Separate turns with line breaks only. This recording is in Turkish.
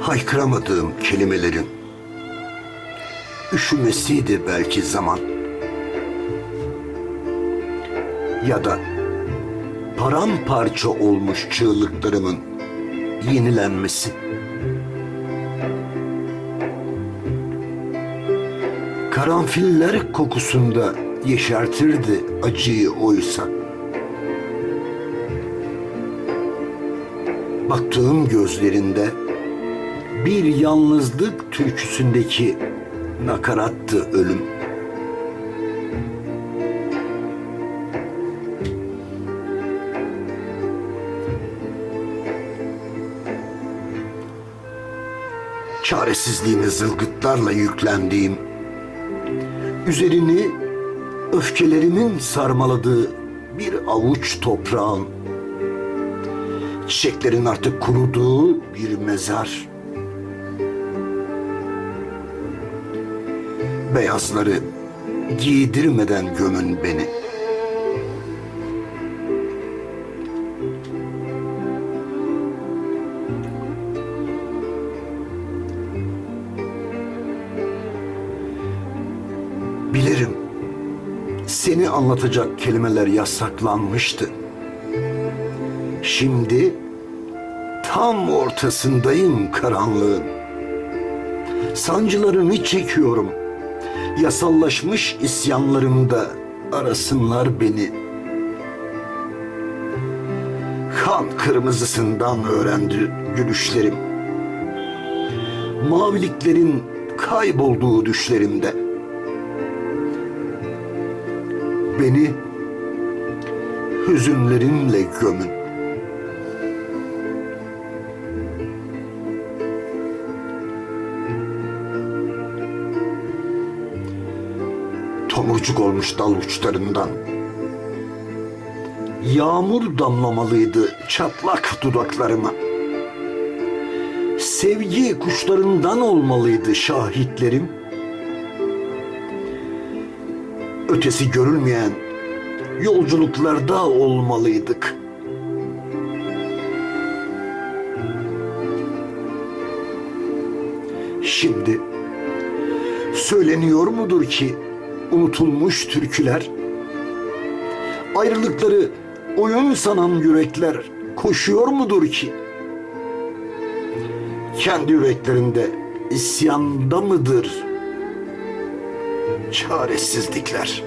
haykıramadığım kelimelerin üşümesiydi belki zaman. Ya da paramparça olmuş çığlıklarımın yenilenmesi. Karanfiller kokusunda yeşertirdi acıyı oysa. Baktığım gözlerinde bir yalnızlık türküsündeki nakarattı ölüm. Çaresizliğini zılgıtlarla yüklendiğim, üzerini öfkelerimin sarmaladığı bir avuç toprağın, çiçeklerin artık kuruduğu bir mezar. Beyazları giydirmeden gömün beni. Bilirim. Seni anlatacak kelimeler yasaklanmıştı. Şimdi tam ortasındayım karanlığın. Sancılarını çekiyorum. Yasallaşmış isyanlarımda arasınlar beni. Kan kırmızısından öğrendi gülüşlerim. Maviliklerin kaybolduğu düşlerimde. Beni hüzünlerimle gömün. Tomurcuk olmuş dal uçlarından. Yağmur damlamalıydı çatlak dudaklarıma. Sevgi kuşlarından olmalıydı şahitlerim. Ötesi görülmeyen yolculuklarda olmalıydık. Şimdi söyleniyor mudur ki unutulmuş türküler? Ayrılıkları oyun sanan yürekler koşuyor mudur ki? Kendi yüreklerinde isyanda mıdır çaresizlikler?